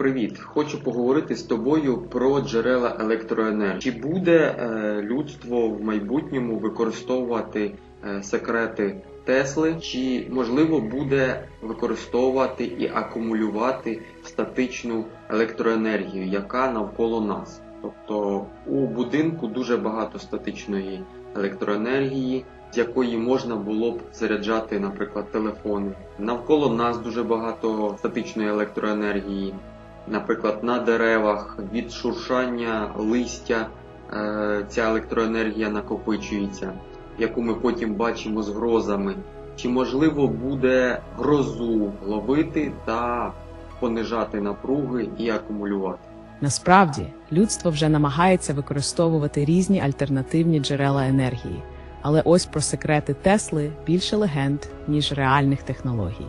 Привіт! Хочу поговорити з тобою про джерела електроенергії. Чи буде е, людство в майбутньому використовувати е, секрети Тесли, чи можливо буде використовувати і акумулювати статичну електроенергію, яка навколо нас? Тобто у будинку дуже багато статичної електроенергії, з якої можна було б заряджати, наприклад, телефони. Навколо нас дуже багато статичної електроенергії. Наприклад, на деревах від шуршання листя е, ця електроенергія накопичується, яку ми потім бачимо з грозами. Чи можливо буде грозу ловити та понижати напруги і акумулювати? Насправді, людство вже намагається використовувати різні альтернативні джерела енергії, але ось про секрети Тесли більше легенд, ніж реальних технологій.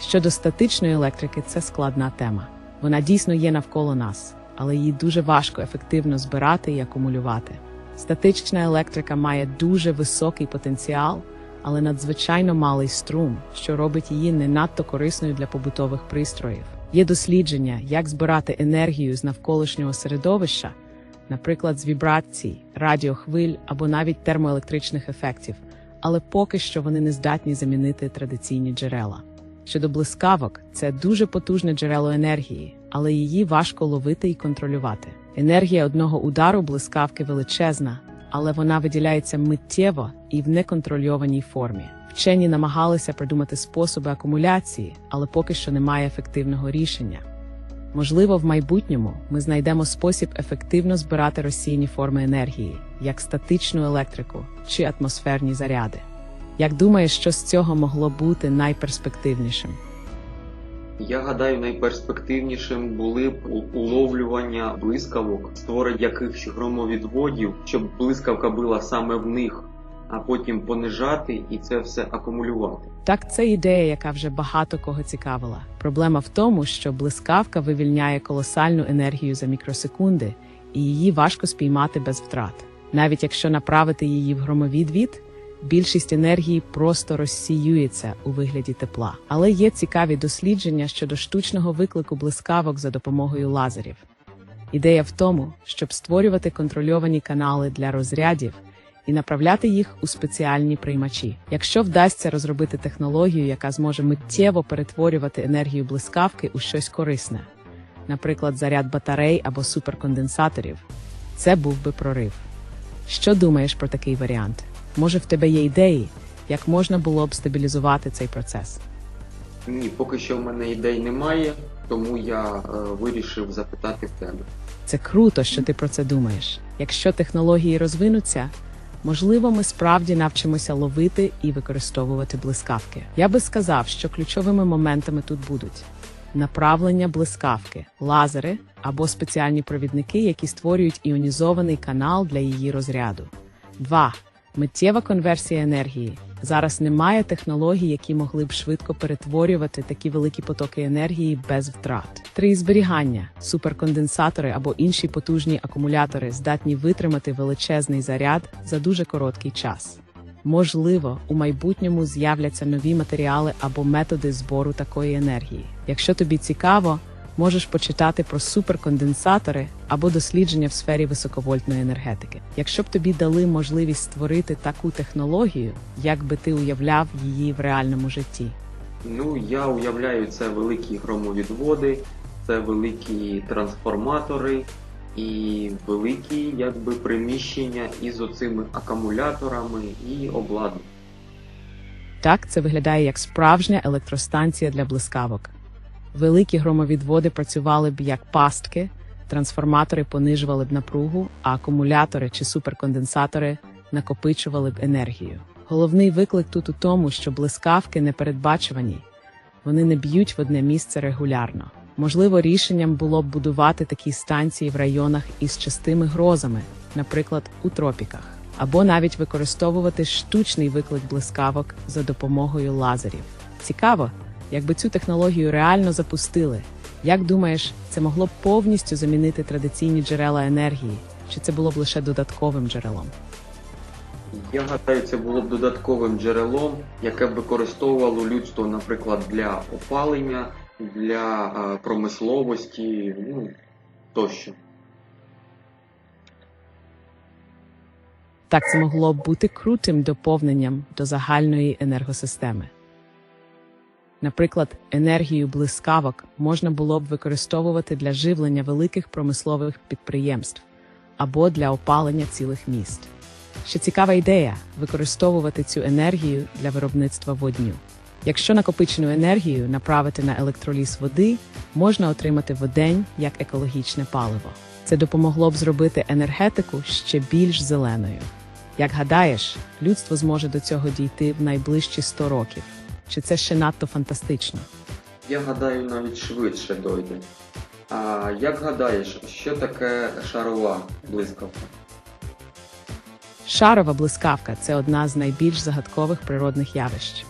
Щодо статичної електрики, це складна тема. Вона дійсно є навколо нас, але її дуже важко ефективно збирати і акумулювати. Статична електрика має дуже високий потенціал, але надзвичайно малий струм, що робить її не надто корисною для побутових пристроїв. Є дослідження, як збирати енергію з навколишнього середовища, наприклад, з вібрацій, радіохвиль або навіть термоелектричних ефектів, але поки що вони не здатні замінити традиційні джерела. Щодо блискавок, це дуже потужне джерело енергії, але її важко ловити і контролювати. Енергія одного удару блискавки величезна, але вона виділяється миттєво і в неконтрольованій формі. Вчені намагалися придумати способи акумуляції, але поки що немає ефективного рішення. Можливо, в майбутньому ми знайдемо спосіб ефективно збирати розсійні форми енергії, як статичну електрику чи атмосферні заряди. Як думаєш, що з цього могло бути найперспективнішим? Я гадаю, найперспективнішим були б уловлювання блискавок, створення якихось громовідводів, щоб блискавка била саме в них, а потім понижати і це все акумулювати. Так, це ідея, яка вже багато кого цікавила. Проблема в тому, що блискавка вивільняє колосальну енергію за мікросекунди, і її важко спіймати без втрат. Навіть якщо направити її в громовідвід, більшість енергії просто розсіюється у вигляді тепла. Але є цікаві дослідження щодо штучного виклику блискавок за допомогою лазерів. Ідея в тому, щоб створювати контрольовані канали для розрядів і направляти їх у спеціальні приймачі. Якщо вдасться розробити технологію, яка зможе миттєво перетворювати енергію блискавки у щось корисне, наприклад, заряд батарей або суперконденсаторів, це був би прорив. Що думаєш про такий варіант? Може, в тебе є ідеї, як можна було б стабілізувати цей процес? Ні, поки що в мене ідей немає, тому я е, вирішив запитати в тебе. Це круто, що ти про це думаєш. Якщо технології розвинуться, можливо, ми справді навчимося ловити і використовувати блискавки. Я би сказав, що ключовими моментами тут будуть направлення блискавки, лазери або спеціальні провідники, які створюють іонізований канал для її розряду. 2. Миттєва конверсія енергії. Зараз немає технологій, які могли б швидко перетворювати такі великі потоки енергії без втрат. 3. Зберігання. Суперконденсатори або інші потужні акумулятори здатні витримати величезний заряд за дуже короткий час. Можливо, у майбутньому з'являться нові матеріали або методи збору такої енергії. Якщо тобі цікаво, можеш почитати про суперконденсатори або дослідження в сфері високовольтної енергетики. Якщо б тобі дали можливість створити таку технологію, як би ти уявляв її в реальному житті? Ну, я уявляю, це великі громовідводи, це великі трансформатори і великі якби приміщення із оцими акумуляторами і обладнанням. Так це виглядає як справжня електростанція для блискавок. Великі громовідводи працювали б як пастки, трансформатори понижували б напругу, а акумулятори чи суперконденсатори накопичували б енергію. Головний виклик тут у тому, що блискавки непередбачувані, вони не б'ють в одне місце регулярно. Можливо, рішенням було б будувати такі станції в районах із частими грозами, наприклад, у тропіках, або навіть використовувати штучний виклик блискавок за допомогою лазерів. Цікаво, якби цю технологію реально запустили. Як думаєш, це могло б повністю замінити традиційні джерела енергії, чи це було б лише додатковим джерелом? Я гадаю, це було б додатковим джерелом, яке б використовувало людство, наприклад, для опалення для е, промисловості, ну тощо. Так це могло б бути крутим доповненням до загальної енергосистеми. Наприклад, енергію блискавок можна було б використовувати для живлення великих промислових підприємств або для опалення цілих міст. Ще цікава ідея використовувати цю енергію для виробництва водню. Якщо накопичену енергію направити на електроліз води, можна отримати водень як екологічне паливо. Це допомогло б зробити енергетику ще більш зеленою. Як гадаєш, людство зможе до цього дійти в найближчі 100 років. Чи це ще надто фантастично? Я гадаю, навіть швидше дойде. А як гадаєш, що таке шарова блискавка? Шарова блискавка це одна з найбільш загадкових природних явищ.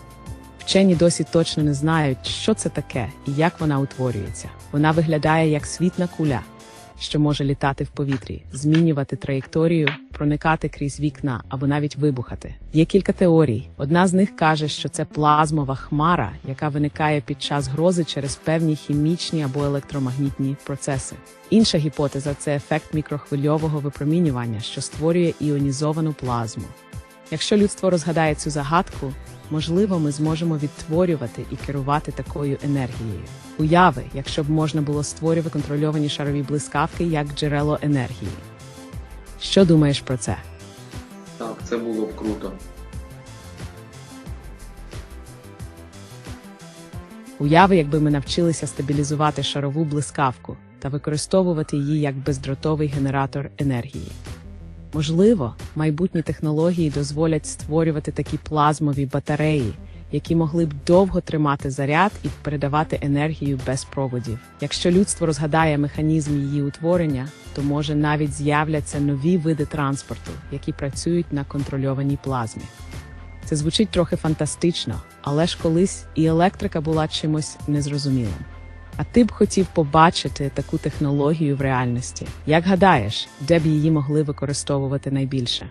Вчені досі точно не знають, що це таке і як вона утворюється. Вона виглядає як світна куля, що може літати в повітрі, змінювати траєкторію, проникати крізь вікна або навіть вибухати. Є кілька теорій. Одна з них каже, що це плазмова хмара, яка виникає під час грози через певні хімічні або електромагнітні процеси. Інша гіпотеза це ефект мікрохвильового випромінювання, що створює іонізовану плазму. Якщо людство розгадає цю загадку, можливо, ми зможемо відтворювати і керувати такою енергією. Уяви, якщо б можна було створювати контрольовані шарові блискавки як джерело енергії. Що думаєш про це? Так, це було б круто. Уяви, якби ми навчилися стабілізувати шарову блискавку та використовувати її як бездротовий генератор енергії. Можливо, майбутні технології дозволять створювати такі плазмові батареї, які могли б довго тримати заряд і передавати енергію без проводів. Якщо людство розгадає механізм її утворення, то може навіть з'являться нові види транспорту, які працюють на контрольованій плазмі. Це звучить трохи фантастично, але ж колись і електрика була чимось незрозумілим. А ти б хотів побачити таку технологію в реальності. Як гадаєш, де б її могли використовувати найбільше?